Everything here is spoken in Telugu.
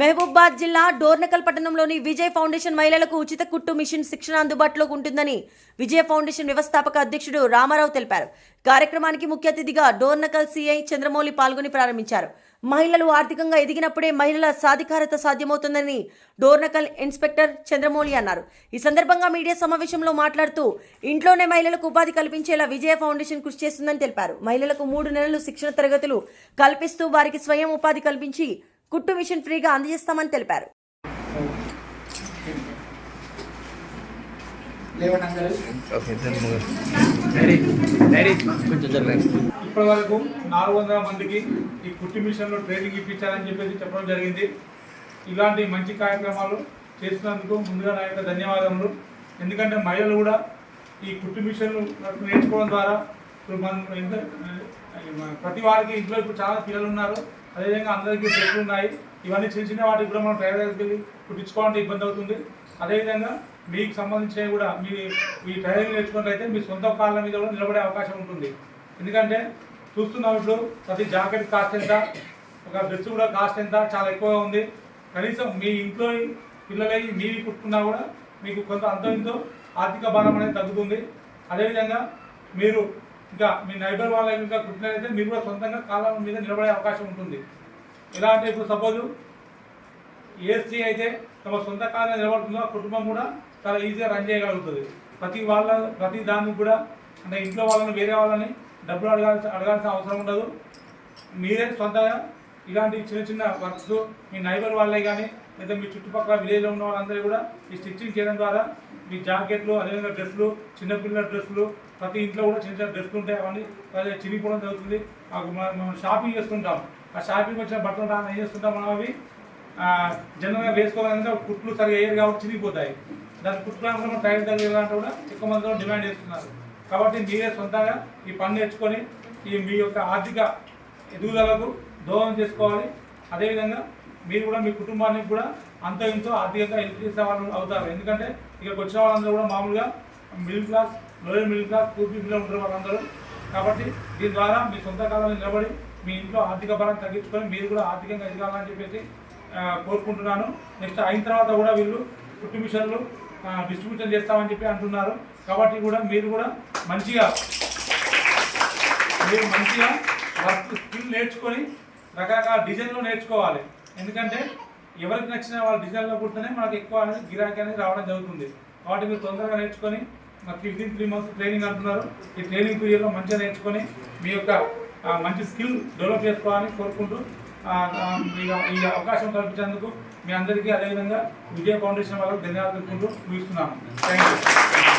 మహబూబాద్ జిల్లా డోర్నకల్ పట్టణంలోని విజయ్ ఫౌండేషన్ మహిళలకు ఉచిత కుట్టు మిషన్ శిక్షణ అందుబాటులో ఉంటుందని విజయ ఫౌండేషన్ వ్యవస్థాపక అధ్యక్షుడు రామారావు తెలిపారు. కార్యక్రమానికి ముఖ్య అతిథిగా డోర్నకల్ సిఐ చంద్రమౌళి పాల్గొని ప్రారంభించారు. మహిళలు ఆర్థికంగా ఎదిగినప్పుడే మహిళల సాధికారత సాధ్యమవుతుందని డోర్నకల్ ఇన్స్పెక్టర్ చంద్రమౌళి అన్నారు. ఈ సందర్భంగా మీడియా సమావేశంలో మాట్లాడుతూ ఇంట్లోనే మహిళలకు ఉపాధి కల్పించేలా విజయ ఫౌండేషన్ కృషి చేస్తుందని తెలిపారు. మహిళలకు మూడు నెలలు శిక్షణ తరగతులు కల్పిస్తూ వారికి స్వయం ఉపాధి కల్పించి కుట్టు మిషన్ ఫ్రీగా అందజేస్తామని తెలిపారు. ఇప్పటి వరకు నాలుగు వందల మందికి ఈ కుట్టి మిషన్లో ట్రైనింగ్ ఇప్పించాలని చెప్పేసి చెప్పడం జరిగింది. ఇలాంటి మంచి కార్యక్రమాలు చేస్తున్నందుకు ముందుగా నా యొక్క ధన్యవాదములు. ఎందుకంటే మహిళలు కూడా ఈ కుట్టు మిషన్లు నేర్చుకోవడం ద్వారా ఇప్పుడు మనం మన ప్రతి వారికి ఇంట్లో ఇప్పుడు చాలా పిల్లలు ఉన్నారు. అదేవిధంగా అందరికీ చెట్లు ఉన్నాయి. ఇవన్నీ చిన్న చిన్న వాటికి కూడా మనం టైలర్ దగ్గరికి వెళ్ళి కుట్టించుకోవాలంటే ఇబ్బంది అవుతుంది. అదేవిధంగా మీకు సంబంధించినవి కూడా మీ ఈ ట్రైలింగ్ నేర్చుకున్నట్లయితే మీ సొంత కాళ్ళ మీద కూడా నిలబడే అవకాశం ఉంటుంది. ఎందుకంటే చూస్తున్నాం ఇప్పుడు ప్రతి జాకెట్ కాస్ట్ ఎంత ఒక డ్రెస్ కూడా కాస్ట్ ఎంత చాలా ఎక్కువగా ఉంది. కనీసం మీ ఇంట్లో పిల్లలై మీవి కుట్టుకున్నా కూడా మీకు కొంత అంతో ఇంతో ఆర్థిక భారం అనేది తగ్గుతుంది. అదేవిధంగా మీరు ఇంకా మీ నైబర్ వాళ్ళ ఇంకా కుట్టినట్లయితే మీరు కూడా సొంతంగా కాలం మీద నిలబడే అవకాశం ఉంటుంది. ఎలా అంటే ఇప్పుడు సపోజ్ ఏ స్త్రీ అయితే తమ సొంత కాలం నిలబడుతుందో ఆ కుటుంబం కూడా చాలా ఈజీగా రన్ చేయగలుగుతుంది. ప్రతి వాళ్ళ ప్రతి దానికి కూడా అంటే ఇంట్లో వాళ్ళని వేరే వాళ్ళని డబ్బులు అడగాల్సి అడగాల్సిన అవసరం ఉండదు. మీరే సొంతంగా ఇలాంటి చిన్న చిన్న వర్క్స్ మీ నైబర్ వాళ్ళే కానీ లేదా మీ చుట్టుపక్కల విలేజ్లో ఉన్న వాళ్ళందరూ కూడా ఈ స్టిచ్చింగ్ చేయడం ద్వారా మీ జాకెట్లు అదేవిధంగా డ్రెస్సులు చిన్నపిల్లల డ్రెస్సులు ప్రతి ఇంట్లో కూడా చిన్న చిన్న డ్రెస్సులు ఉంటాయి అవన్నీ. చిరిగిపోవడం జరుగుతుంది. మాకు మనం షాపింగ్ చేస్తుంటాం. ఆ షాపింగ్ వచ్చిన బట్టలు రాని ఏం చేస్తుంటాం మనం అవి? జనరల్గా వేసుకోవాలంటే కుట్లు సరిగా వేయరు కాబట్టి చిరిగిపోతాయి దాని కుట్టుకోవడానికి మనం టైర్ దగ్గర అంటే కూడా ఎక్కువ మందిలో డిమాండ్ చేస్తున్నారు. కాబట్టి మీరే సొంతంగా ఈ పని నేర్చుకొని ఈ మీ యొక్క ఆర్థిక ఎదుగుదలకు దోహదం చేసుకోవాలి. అదేవిధంగా మీరు కూడా మీ కుటుంబానికి కూడా అంత ఇంతో ఆర్థికంగా హెల్ప్ చేసే వాళ్ళు అవుతారు. ఎందుకంటే ఇక్కడికి వచ్చిన వాళ్ళందరూ కూడా మామూలుగా middle class lower middle class poor పీపుల్లో ఉంటారు వాళ్ళందరూ. కాబట్టి దీని ద్వారా మీ సొంత కాలంలో నిలబడి మీ ఇంట్లో ఆర్థిక భారం తగ్గించుకొని మీరు కూడా ఆర్థికంగా ఎదగాలని చెప్పేసి కోరుకుంటున్నాను. నెక్స్ట్ అయిన తర్వాత కూడా వీళ్ళు కుట్టు మిషన్లు డిస్ట్రిబ్యూషన్ చేస్తామని చెప్పి అంటున్నారు. కాబట్టి కూడా మీరు కూడా మంచిగా మీరు మంచిగా వర్క్ స్కిల్ నేర్చుకొని రకరకాల డిజైన్లు నేర్చుకోవాలి. ఎందుకంటే ఎవరికి నచ్చిన వాళ్ళ డిజైన్లో కుడితేనే మనకు ఎక్కువ అనేది గిరాకీ అనేది రావడం జరుగుతుంది. కాబట్టి మీరు తొందరగా నేర్చుకొని మాకు ఫిఫ్టీన్ త్రీ మంత్స్ ట్రైనింగ్ అంటున్నారు. ఈ ట్రైనింగ్ పీరియడ్లో మంచిగా నేర్చుకొని మీ యొక్క మంచి స్కిల్ డెవలప్ చేసుకోవాలని కోరుకుంటూ ఈ- ఈ అవకాశం కల్పించేందుకు మీ అందరికీ అదేవిధంగా విజయ ఫౌండేషన్ వాళ్ళకు ధన్యవాదాలు తెలుపుకుంటూ ముగిస్తున్నాను. Thank you